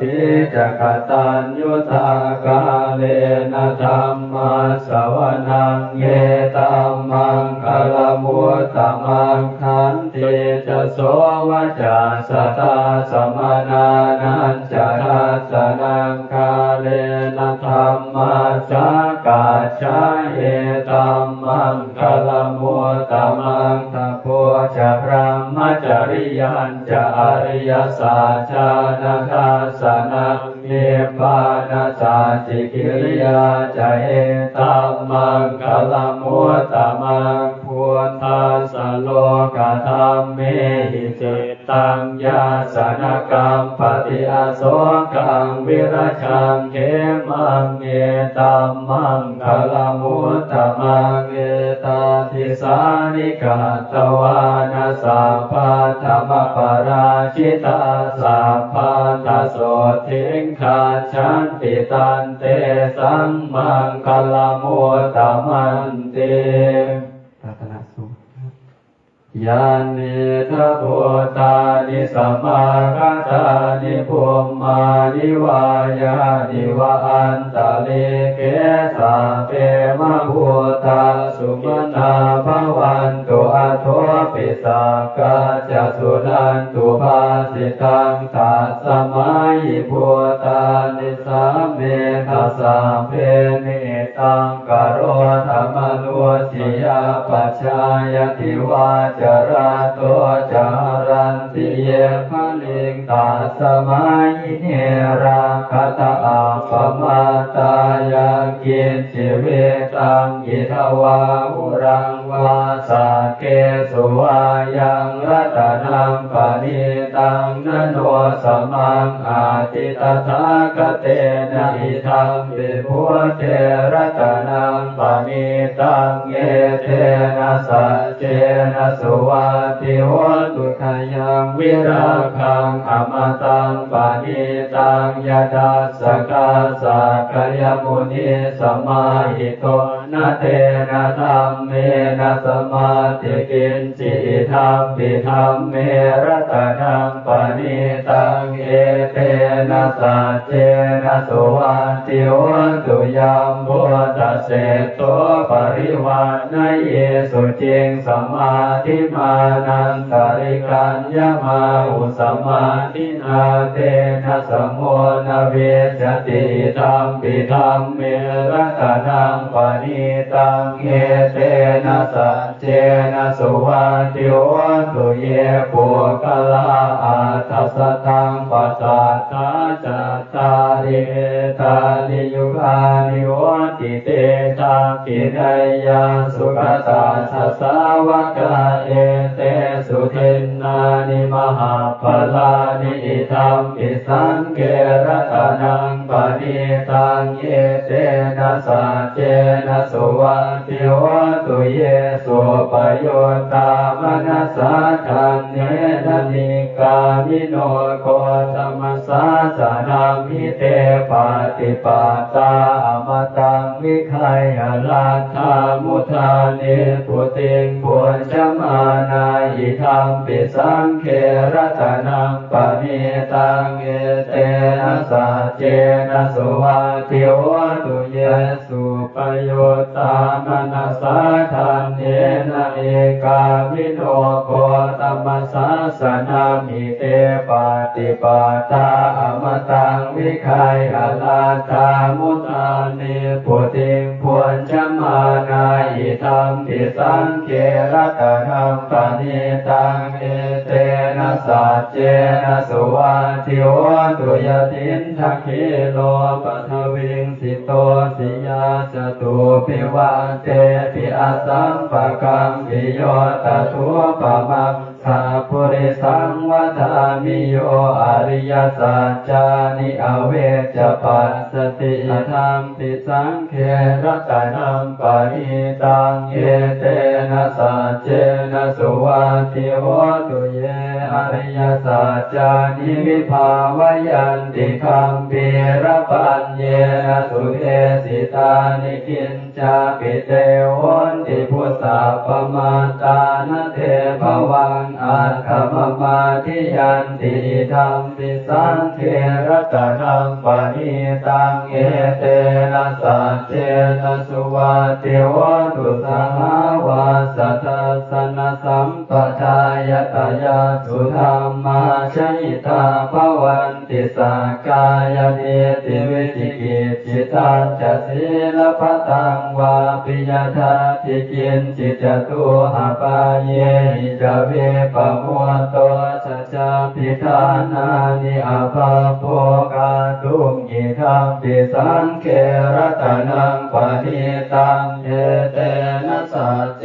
ทิจักตัญยุตากาเลนะธรรมาสวนังเยตัมมังคลมุตตมังคันติจะโสวจาสตาสมนานันจะทัสนังคาเลนะธรรมาสกาชาเยตัมมังคลมุตตมังตะโพจะพระมจริยันจะอริยสัจจานาทัสนะเนปานาสาสิกิริยาจะเอตัมมังคลมุตตมัง พุทธัสสะโลกธรรมเมหิจิตตังยาสนกรรมปฏิอาโสกังวิราชังเขมังเอตัมมังคลมุตตมังเอตาทิสานิกาตวานาสัพพะธรรมปราชิตาสัพพะตโสทิงขาชันติตันเตสังมังคลมุตตมันเตรัตนสูตร ยานิทะโพตานิสัมมาคัตานิภูมมานิวายานิวะอันตะเลเกสาเปมะภูตาสุมนาภวันตุอะโทปิสากาจะสุนันตุภาสิตังตัสสมัยภูตานิสัมเมทัสสะเพนิ ตังกโรธรรมนุสิยาปัจจายติวาจารตัวจารันติเยภลิงตาสมัยเนรา คตาอาปมาตายังกินจิเวตังกิทวาอุรังวาสเกสุวายังรัตนังปณิตังนโนสมังอาติตถาคเตนะอิทังวิพุเทรัตนังปณิตังเยเทนะสัจเจนะสุวัติโหตุขยังวิราคังอมตังปณิตังยทัสสกาสักยมุนีสมาหิโต นะเทนะธรรมเมนะสมาธิกินจิธรรมปิธรรมเมรัตนังปณิตังเอเตนะสัจเจนะสุวัติโหตุยังบุตเสโตปริวานเยสุจิงสมาธิมานันตริกัญญามาอุสมาธินาเตนะสมโนาเวจติธรรมปิธรรมเมรัตนังปณิตังเอเตนะสัจเจนะสุวัติโหตุเยปุกลาอัตถสตังปัสสัทธาจัตตาริเตานิยุกานิโหติเตชาคินายาสุขตาสัสสาวกาเอเตสุทินนานิมหาปลานิอิธรรมปิสังเกรัตนังปณิตังเยเตนะสัจเจนะสสวัติโหตุเยสุปโยตามนัสสะทันเนนะนิกามิโนโคตมสาสนามิเตปาติปาตาอมตังวิไคยลาธามุทานิปุติงปุญจมานายิธรรมปิสังเครัตนังปณิตังเอเตนะสัจเจนะสุวัติโหตุเยสุปโยตามนัสสะทันเนนะเอกามิโนโคตมสสาสนามิเตปาติปาตาอมตังวิไคยลาธามุตานิปุติงปุญจมานายิธรรมปิสังเครัตนังปณิตังเอเตนะสัจเจนะสุวัติโหตุยตินทักขิโลปัทวิงสิโตสิยาจตุปวันเตปิอาสัมปะกังปิโยตทุปะมังสัพุริสังวัฏามิโยอริยสัจจานิอเวจปัสสติธรรมปิสังเครัตนังปณิตังเยเตนะสัจเจนะสุวัติโหตุเยอริยสัจจานิวิภาวยันติคัมปีระปัญเยนะสุเทสิตานิกินจาปิเตโหนติพุทธาปมาตานเทภวังอัตถมมาทิยันติธรรมปิสังเทระตนังปณิตังเอเตนะสัจเจนะสุวัติวัตุสหาวาสัทสนะสัมปทายตายาสุธรรมาชิตาภวันติสากายเนติวิจิกิจิตังจะศีลปตังวาปิยธาติกินจิตจตุหาปายเยหิจเวปะมัวโตสัจพิธานานิอาภาโภกาตุงยิทังปิสังเคระตนังปะนิตังเอเตนะสัจเจ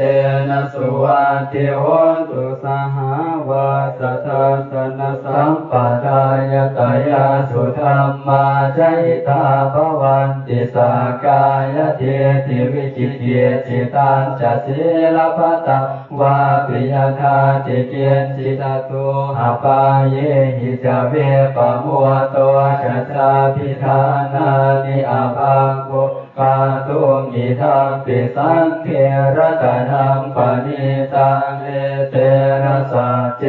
นะสุวัติโหตุสหาวาสัทสนะสัมปทายตายาสุธรรมาจตาภวันติสากายเทติวิจิตเยจิตังจะศีลปตังวาปิยคาติเกียนจิตตุหาปาเยหิจเวปะมัวโตชัชาพิธานานิอาภาโก กาตุงอิทังปิสังเคระตะนังปณิตังเอเตนะสัจเจ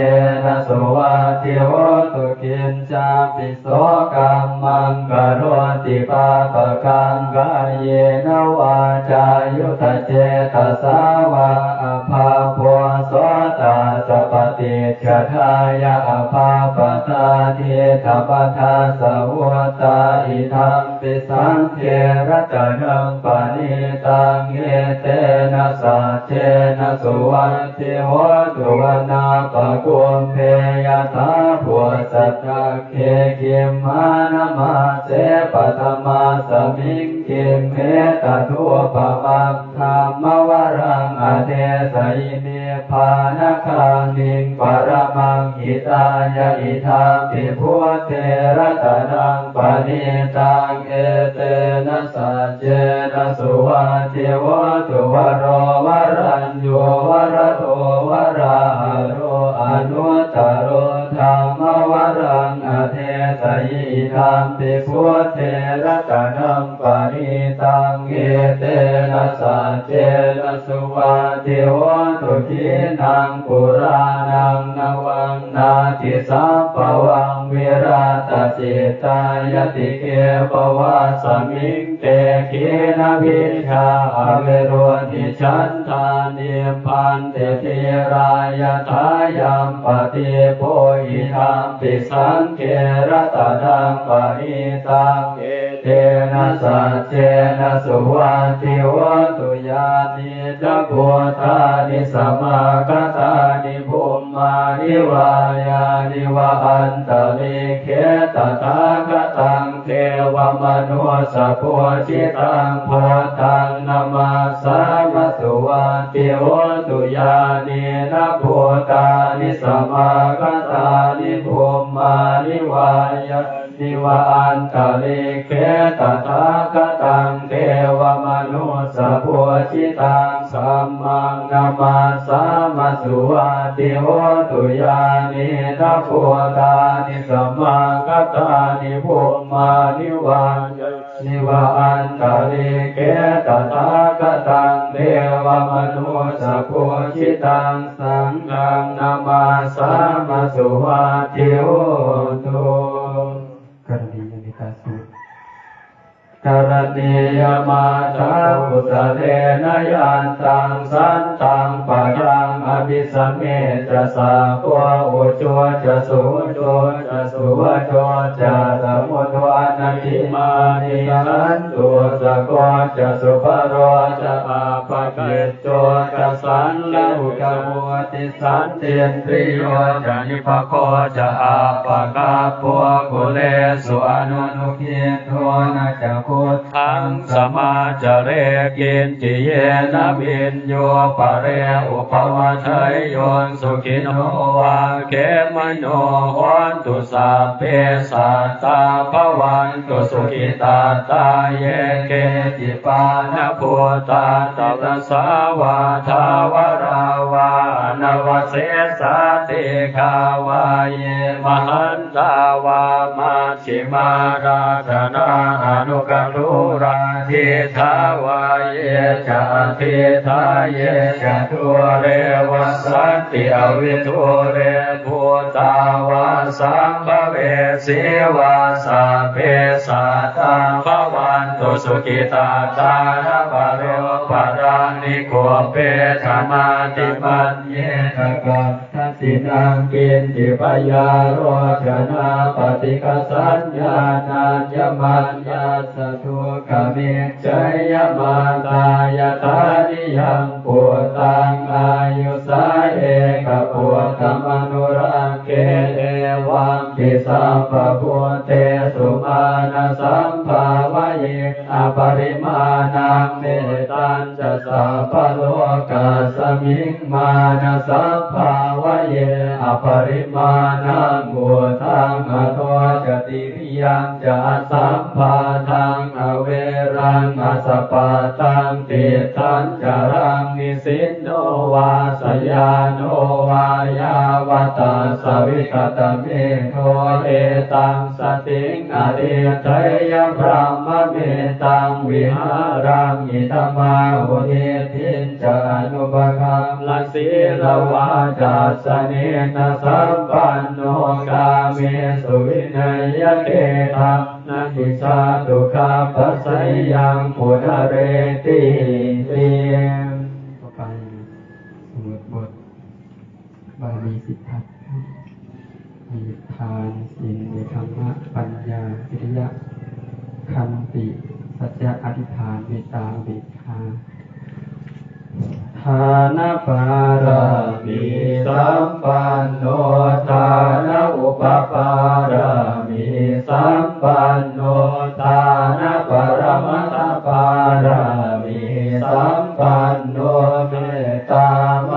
นะสวัติโหตุกินจาปิโสกัมมังกโรติปาปะกังกายเยนวาจายุทธเจตสาวาอภาพโสตาสป ฏิชทายาภาปตาเทธปทาสาวตาอิทังปิสังเคระตะนังปณิตังเอเตนะสัจเจนะสุวัตติโหตุวนาปะกุมเพยตาผัวสัจจเคคิมมานะมาเสปัตมาสมิงคิมเมตทัวปะมังธรรมวรังอเทสยิ พานะคานิงปรมังหิตายะอิทังปิพุเทระตะนังปณิตังเอเตนะสัจเจนะสุวัติโหตุวโรวรัญโยวรโตวราหโรอนุตตโรธรรมวรังอเท สยิทังปิพุทเทระตนังปณิตังเอเตนะสัจเจนะสุวัติโหตุขีนังปุรานังนวังนาทิสัมปวังวิราตจิตายติเกปวาสมิงเตขีนาวิชาอเวโรติชันทานิพันเตติรายทายัมปฏิโพหิธัมปิสังเกระตะนังปณิตังเอ เตนะสัจเจนะสุวัติโหตุยานิจักขุทานิสมากตานิภูมานิวายานิวะอันตลิเขตตากตังเทวมนุสะโพชิตังโพตังนามาสามสุวัติโหตุยานินะโพตานิสมากตานิภูมิมานิวายา นิวะอันตลิเขตตากตังเทวมนุสะโพชิตังสัมมังนามาสามาสุวัติโหตุยานินะโพตานิสัมมากตานิภูมิมานิวายานิวะอันตลิเกตตากตังเทวมนุสะโพชิตังสังฆังนามาสามาสุวัติโหตุ กรณียมาชาพุทธเทนยันตังสันตังปะยังอภิสัมเมจะสาโกอุจัวจะสุจัวจะสุวจัวจะสมุทวานาทิมานิยันตัวจะโกจะสุภโรจะอาภกิจโจะสันเลหุกมุติสันเตียนตริโยจะนิพโคจะอาปะกาปัวกุเลสุอนุนุขิโทนะจะพุทธังสมาจเรกินจิเยนะบินโยปะเรอุปวัชยโยนสุขินโนวาเกมโนโหนตุสัพเพสัตตาภวันตุสุขิตาตาเยเกจิปานะพุตาตัสสาวาทาวราวานวเสสาติคาวาเยมหันตาวามาชิมาราธนาอนุกรุราทิทาวาเยจะทิทาเยจะทุเรวัสันติอวิทุเรภูตาวาสัมภเวสีวาสาเพสัตาภวานตุสุขิตาตานาปโรปารานิโกเปธรรมาติปัญเยทกัตทัสสินังกินติปยาโรชนาปฏิกสัญญาณัญญมัญญาสทุกเมจยมาตายตานิยังปุตังอายุสาเอกปุตมนุรังเกเอวังปิสัมปะพุเตสุมาณสัมภาวะเยอปริมาณังเมตัญจะสัพพโลกัสมิงมาณสัมภาวะเยอปริมาณังบุทังอโทจติริยังจะสัมภาทังอเวรังอสปะตังติทันจรังนิสินโนวาสยานโนวายาวตาสวิคตเมโทเอตังสติงอริยยพระมเมตังวิหารังอิตมาหุเททินจานุปคัมลสีลวาจัสเนนะสัมปันโนกาเมสุวินัยเกทังนาทิสาตุขาปัสสยังปุณเรติเตต่อไปสมุดบทบาลีสิทธัตมีทานศีลมีธรรมะปัญญาวิริยะ คันติ สัจจะอธิษฐานเมตตาเบิกาทานปารามีสัมปันโนทานอุปปารามีสัมปันโนทานปรมัตปารามีสัมปันโนเมตตาไม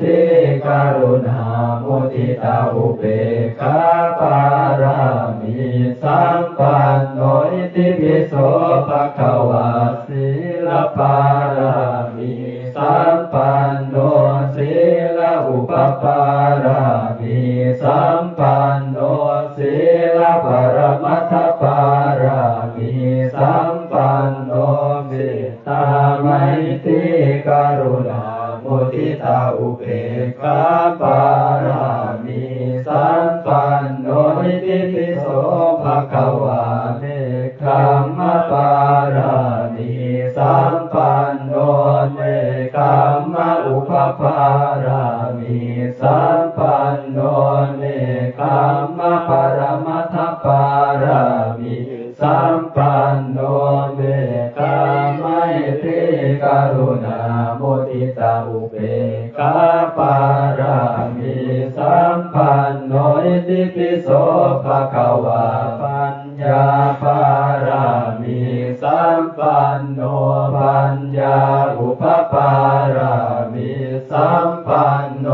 ตรีกรุณามุทิตาอุเบกขาปารามีสัมปัน โสภะคะวะศีลปารามีสัมปันโนศีลอุปปารามีสัมปันโนศีลปรมัตถปารามีสัมปันโนเมตตาไมตรีกรุณามุทิตาอุเบกขาปารามีสัมปันโนอิติปิโสภะคะวะ ปันโนเนคขมมะอุปปารามีสัมปันโนเนคขมมะปรมัตถปารามีสัมปันโนเมตตาไมตรีกรุณามุทิตาอุเบกขาปารามีสัมปันโนอิติปิโสภะคะวะปัญญาปารามีสัม ปปารามีสัมปันโน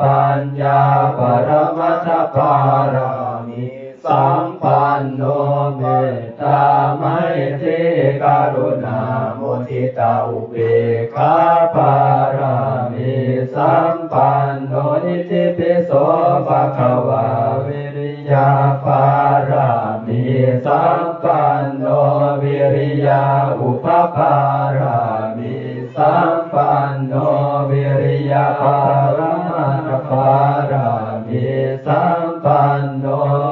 ปัญญาปรมัตถปารามีสัมปันโนเมตตาไมตรีกรุณามุทิตาอุเบกขาปารามีสัมปันโนอิติปิโสภะคะวะวิริยาปารามีสัมปันโนวิริยาอุ สัมปันโน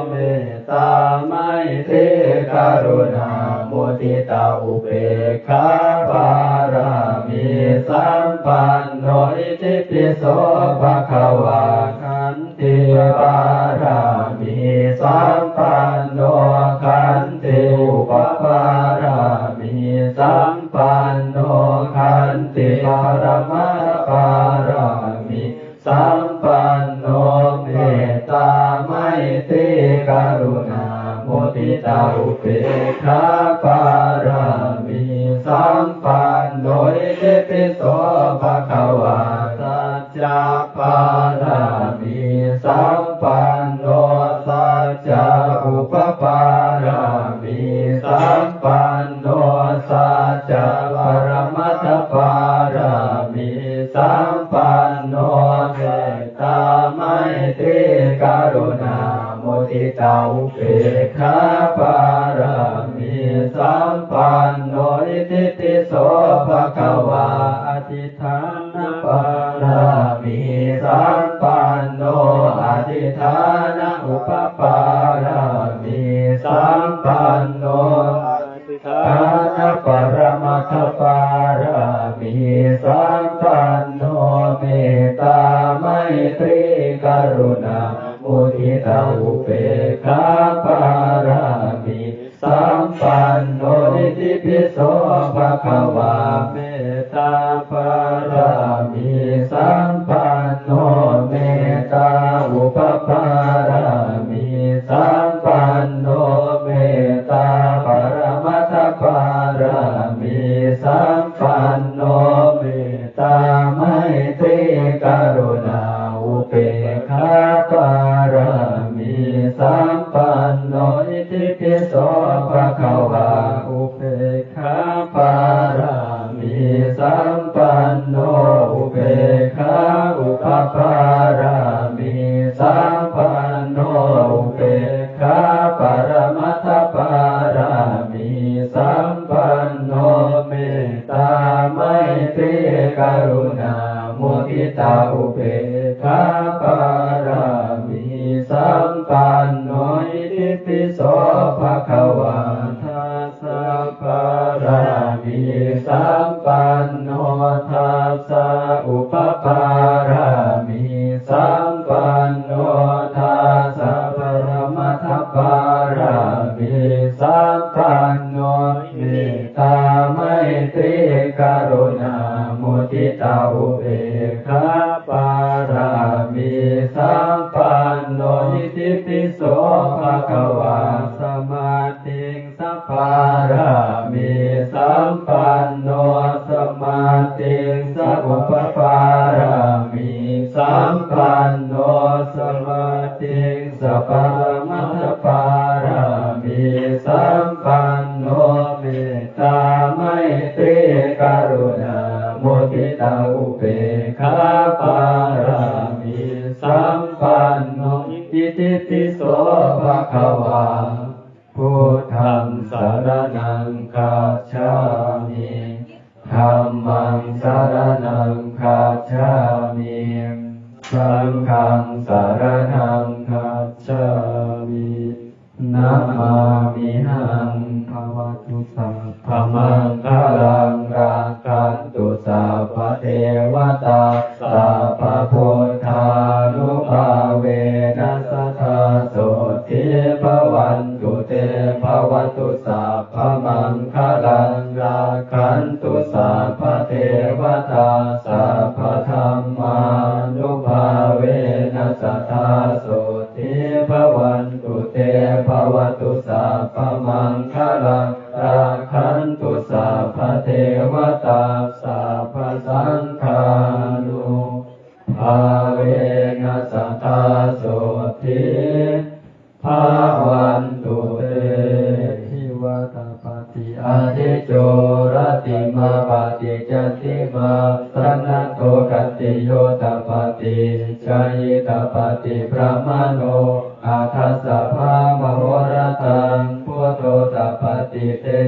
เมตตาไมตรีกรุณามุทิตาอุเบกขาปารามีสัมปันโนอิติปิโสภะคะวะขันติปารามีสัมปันโนขันติอุปปารามีสัมปันโนขันติปรมัปารามีสัม จปรมัตถปารามีสัมปันโนเมตตาไมตรีกรุณามุทติตาอุเบกขาปารามีสัมปันโนอิติปิโสภะคะวาอธิฐานปารามีสัมปันโนอธิฐานอุปปารามีสัมปันโน ทปารามีสัมปันโนเมตตาไมตรีกรุณามุทิตาอุเบกขาปารามีสัมปันโนนิติปิโสภะคะวาเม อุ ตาไมตรีกรุณามุทิตาอุเบกขาปารามีสัมปันโนอิติปิโสภะคะวาสมา โสภะคะวาพุทธังสารนังคัจฉามิธัมมังสารนังคัจฉามิสังฆังสารนังคัจฉามินะมามิหังภาวะตุสัพพมังคลังรักขันตุสัพเทวตาสัพพะพุทธานุภาเว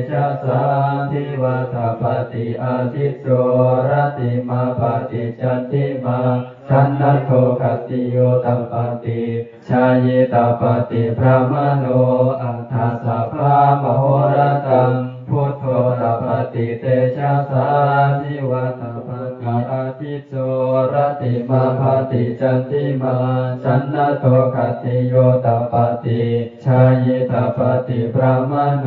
ชะสาทิวตปฏิอาทิโสรติมาปฏิจัติมาสันนโตกัตติโยตัปติชายตาปฏิพระมโนอาทัสสะภามโหรตังพุทโธตปฏิเตชะสานิวัตป ฏิอาทิโจรติมาปฏิจันติมาสันนโตคติโยตปฏิชายตปฏิพระมโน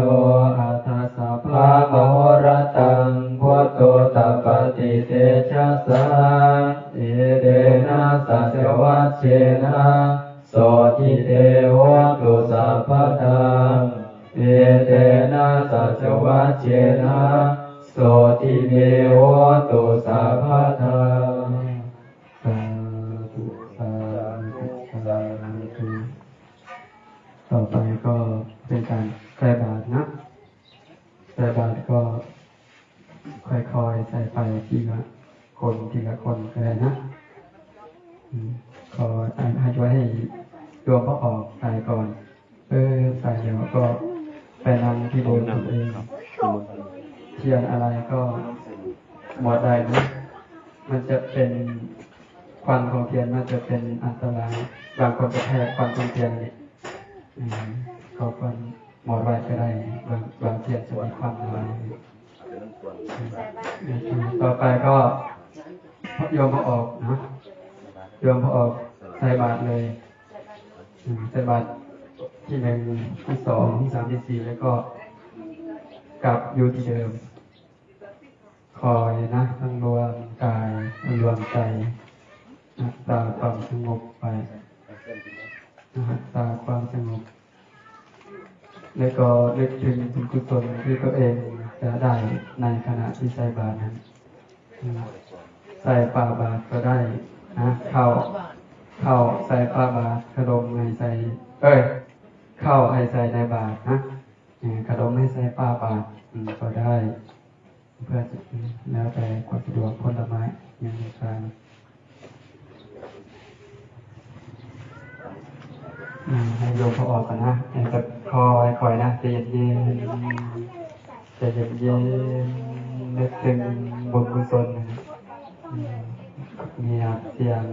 อัตถสัพพะมโหรตังพุทโธตปฏิเตชะสาเอเดนะสัจวัชเชนะโสทิเทวตุสัพพะทังเอเตนะสัจวัชเชนะ สติเมโหตุสัพพะทาสาธุสาธุสาธุต่อไปก็เป็นการใส่บาตรนะใส่บาตรก็ค่อยๆใส่ไปทีละคนทีละคนก็ได้นะอืมขอให้ไว้ให้รวมพระออกใส่ก่อน เออใส่แล้วก็ไปนำที่โบนตัวเอง เทียนอะไรก็หมดได้นะมันจะเป็นควันของเทียนมันจะเป็นอันตรายบางคนจะแพ้ควันของเทียนนี่อืมเขาควันหมดไว้ก็ได้บางบางเทียนจะมีควันอะไรต่อไปก็โยมพอออกนะโยมพอออกใส่บาตรเลยใส่บาตรที่หนึ่งที่สองที่สามที่สี่แล้วก็ กลับอยู่ที่เดิม คอยนะทั้งรวมกายทั้งรวมใจนะตาความสงบไปนะฮะตาความสงบ แล้วก็เลึกถึงบุญกุศลที่ตัวเองจะได้ในขณะที่ใส่บาตรนั้นใส่ปาบาตรก็ได้นะเข้าเข้าใส่ปาบาตรขนมให้ใส่เอ้ย เข้าให้ใส่ในบาตรนะ เออขนมให้ใส่ปาบาตรอืมก็ได้ เพื่อจะแล้วแต่ความสะดวกผลไม้ยังไงการอืมให้โยมเขาออกกันนะให้จะคอยคอยนะใจเย็นๆใจเย็นๆนึกถึงบุญกุศลนะอืมมีอาเสียง